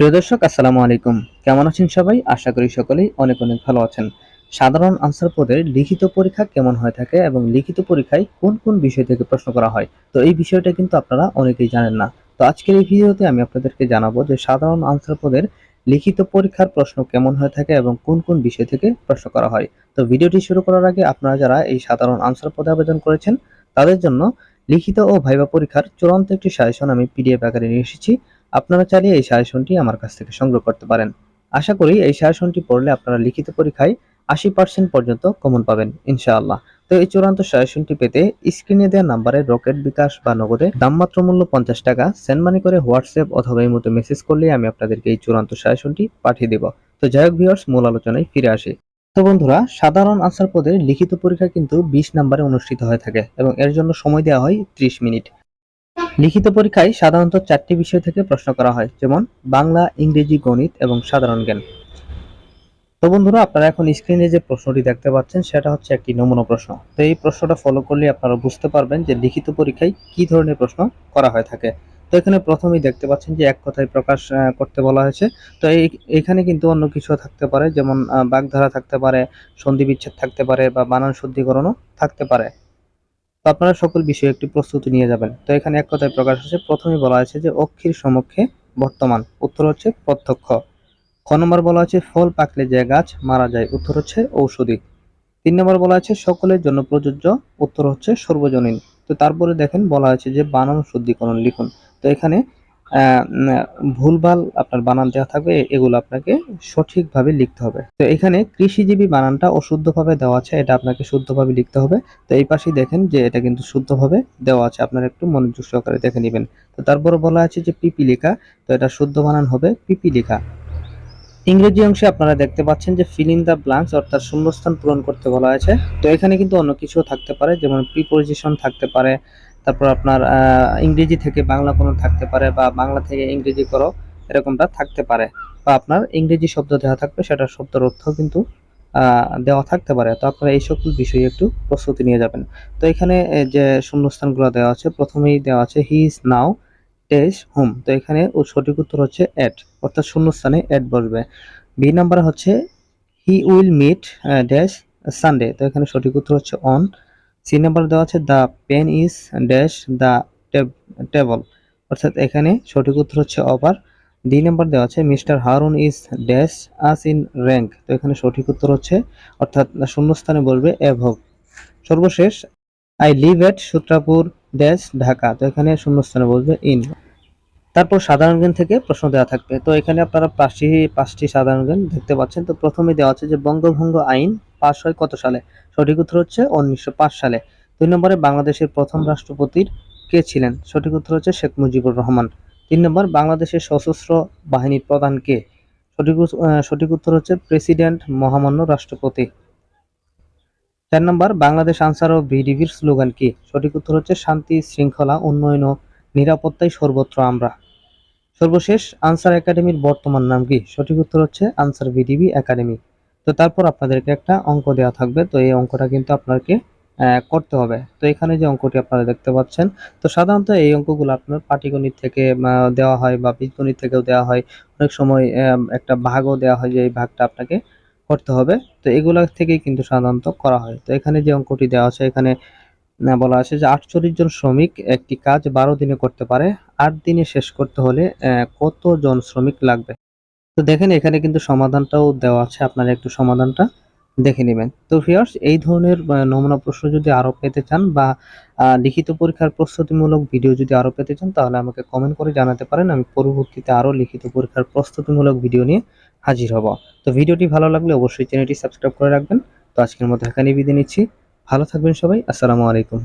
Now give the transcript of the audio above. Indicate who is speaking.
Speaker 1: প্রিয় দর্শক, আসসালামু আলাইকুম। কেমন আছেন সবাই? আশা করি সকলেই অনেক অনেক ভালো আছেন। সাধারণ আনসার পদের লিখিত পরীক্ষা কেমন হয়ে থাকে এবং লিখিত পরীক্ষায় কোন কোন বিষয় থেকে প্রশ্ন করা হয়? তো এই বিষয়টা কিন্তু আপনারা অনেকেই জানেন না। তো আজকের এই ভিডিওতে আমি আপনাদেরকে জানাব যে সাধারণ আনসার পদের লিখিত পরীক্ষার প্রশ্ন কেমন হয়ে থাকে এবং কোন কোন বিষয় থেকে প্রশ্ন করা হয়। তো ভিডিওটি শুরু করার আগে আপনারা যারা এই সাধারণ আনসার পদে আবেদন করেছেন, তাদের জন্য লিখিত ও ভাইবা পরীক্ষার চূড়ান্ত একটি সাজেশন আমি পিডিএফ আকারে নিয়ে এসেছি। আপনারা চাইলে এই সাজেশনটি আমার কাছ থেকে সংগ্রহ করতে পারেন। আশা করি এই সাজেশনটি পড়লে আপনারা লিখিত পরীক্ষায় আশি পার্সেন্ট পর্যন্ত কমন পাবেন, ইনশাআল্লাহ। তো এই চূড়ান্ত সাজেশনটি পেতে স্ক্রিনে দেওয়া নাম্বারে রকেট বিকাশ বা নগদে দামমাত্র মূল্য পঞ্চাশ টাকা সেন্ড মানি করে হোয়াটসঅ্যাপ অথবা এই মতো মেসেজ করলে আমি আপনাদেরকে এই চূড়ান্ত সাজেশনটি পাঠিয়ে দেব। তো যাই হোক ভিউয়ার্স মূল আলোচনায় ফিরে আসি। তো বন্ধুরা, সাধারণ আনসার পদে লিখিত পরীক্ষা কিন্তু বিশ নাম্বারে অনুষ্ঠিত হয়ে থাকে এবং এর জন্য সময় দেওয়া হয় ত্রিশ মিনিট। লিখিত পরীক্ষায় সাধারণত চারটি বিষয় থেকে প্রশ্ন করা হয়, যেমন বাংলা, ইংরেজি, গণিত এবং সাধারণ জ্ঞান। তো বন্ধুরা, আপনারা এখন স্ক্রিনে যে প্রশ্নটি দেখতে পাচ্ছেন, সেটা হচ্ছে একটি নমুনা প্রশ্ন। তো এই প্রশ্নটা ফলো করলে আপনারা বুঝতে পারবেন যে লিখিত পরীক্ষায় কি ধরনের প্রশ্ন করা হয়ে থাকে। তো এখানে প্রথমেই দেখতে পাচ্ছেন যে এক কথায় প্রকাশ করতে বলা হয়েছে। তো এই, এখানে কিন্তু অন্য কিছু থাকতে পারে, যেমন বাগধারা থাকতে পারে, সন্ধি বিচ্ছেদ থাকতে পারে বা বানান শুদ্ধিকরণও থাকতে পারে। তো আপনারা সকল বিষয়ে একটি প্রস্তুতি নিয়ে যাবেন। তো এখানে এক কথায় প্রকাশ হচ্ছে, প্রথমে বলা আছে যে অক্ষির সমক্ষে বর্তমান, উত্তর হচ্ছে প্রত্যক্ষ। খ নম্বর বলা আছে, ফল পাকলে যে গাছ মারা যায়, উত্তর হচ্ছে ঔষধি। তিন নম্বর বলা আছে, সকলের জন্য প্রযোজ্য, উত্তর হচ্ছে সর্বজনীন। তো তারপরে দেখেন বলা আছে যে বানান শুদ্ধিকরণ লিখুন। তো এখানে ভুলভাল আপনার বানান দেওয়া থাকবে, এগুলো আপনাকে সঠিকভাবে লিখতে হবে। তো এখানে কৃষিজীবী বানানটা অশুদ্ধভাবে দেওয়া আছে, এটা আপনাকে শুদ্ধভাবে লিখতে হবে। তো এই পাশেই দেখেন যে এটা কিন্তু শুদ্ধভাবে দেওয়া আছে, আপনারা একটু মনোযোগ সহকারে দেখে নেবেন। তো তারপরে বলা আছে যে পিপিলিকা, তো এটা শুদ্ধ বানান হবে পিপিলিকা। ইংরেজি অংশে আপনারা দেখতে পাচ্ছেন যে ফিল দ্য ব্ল্যাঙ্কস অর্থাৎ শূন্যস্থান পূরণ করতে বলা আছে তো এখানে কিন্তু অন্য কিছুও থাকতে পারে, যেমন প্রিপোজিশন থাকতে পারে তারপর আপনার ইংরেজি থেকে বাংলা কোনো থাকতে পারে বা বাংলা থেকে ইংরেজি করো, এরকমটা থাকতে পারে। বা আপনার ইংরেজি শব্দ দেওয়া থাকবে সেটা শব্দের অর্থ কিন্তু দেওয়া থাকতে পারে। তো আপনারা এই সকল বিষয়ে একটু প্রস্তুতি নিয়ে যাবেন। তো এখানে যে শূন্যস্থানগুলো দেওয়া আছে, প্রথমেই দেওয়া আছে হি ইজ নাও টেস হোম তো এখানে ও সঠিক উত্তর হচ্ছে অ্যাট অর্থাৎ শূন্যস্থানে অ্যাট বসবে। বি নাম্বার হচ্ছে he will meet dash Sunday তো এখানে সঠিক উত্তর হচ্ছে অন সি নাম্বার দেওয়া আছে, the pen is dash the table. অর্থাৎ এখানে সঠিক উত্তর হচ্ছে ওভার ডি নাম্বার দেওয়া আছে, mister Harun is dash us in rank. তো এখানে সঠিক উত্তর হচ্ছে, অর্থাৎ শূন্যস্থানে বলবে অ্যাভব সর্বশেষ, I live at Sutrapur dash Dhaka. তো এখানে শূন্যস্থানে বলবে, ইন। তারপর সাধারণ জ্ঞান থেকে প্রশ্ন দেওয়া থাকবে। তো এখানে আপনারা পাঁচটি পাঁচটি সাধারণ জ্ঞান দেখতে পাচ্ছেন। তো প্রথমে দেওয়া আছে যে, বঙ্গভঙ্গ আইন পাশ হয় কত সালে? সঠিক উত্তর হচ্ছে উনিশশো পাঁচ সালে। দুই নম্বরে বাংলাদেশের প্রথম রাষ্ট্রপতির কে ছিলেন? সঠিক উত্তর হচ্ছে শেখ মুজিবুর রহমান। তিন নম্বর, বাংলাদেশের সশস্ত্র বাহিনীর প্রধান কে? সঠিক সঠিক উত্তর হচ্ছে প্রেসিডেন্ট মহামান্য রাষ্ট্রপতি। চার নম্বর, বাংলাদেশ আনসার ও ভিডিভির স্লোগান কি? সঠিক উত্তর হচ্ছে শান্তি, শৃঙ্খলা, উন্নয়ন ও নিরাপত্তায় সর্বত্র আমরা। সর্বশেষ, আনসার একাডেমির বর্তমান নাম কি? সঠিক উত্তর হচ্ছে আনসার ভিডিবি একাডেমি। তো তারপর আপনাদেরকে একটা অঙ্ক দেওয়া থাকবে। তো এই অঙ্কটা কিন্তু আপনাকে করতে হবে। তো এখানে যে অঙ্কটি আপনারা দেখতে পাচ্ছেন, তো সাধারণত এই অঙ্কগুলো আপনার পাটিগণিত থেকে দেওয়া হয় বা বীজগণিত থেকেও দেওয়া হয়। অনেক সময় একটা ভাগও দেওয়া হয় যে এই ভাগটা আপনাকে করতে হবে। তো এগুলা থেকেই কিন্তু সাধারণত করা হয়। তো এখানে যে অঙ্কটি দেওয়া আছে, এখানে বলা আছে যে আটচল্লিশ জন শ্রমিক একটি কাজ বারো দিনে করতে পারে। আট দিনে শেষ করতে হলে কতজন শ্রমিক লাগবে? তো দেখেন, এখানে কিন্তু সমাধানটাও দেওয়া আছে। আপনারা একটু সমাধানটা দেখে নেবেন। তো ভিউয়ার্স এই ধরনের নমুনা প্রশ্ন যদি আরও পেতে চান বা লিখিত পরীক্ষার প্রস্তুতিমূলক ভিডিও যদি আরও পেতে চান, তাহলে আমাকে কমেন্ট করে জানাতে পারেন। আমি পরবর্তীতে আরও লিখিত পরীক্ষার প্রস্তুতিমূলক ভিডিও নিয়ে হাজির হব। তো ভিডিওটি ভালো লাগলে অবশ্যই চ্যানেলটি সাবস্ক্রাইব করে রাখবেন। তো আজকের মতো এখানেই বিদায় নিচ্ছি। ভালো থাকবেন সবাই। আসসালামু আলাইকুম।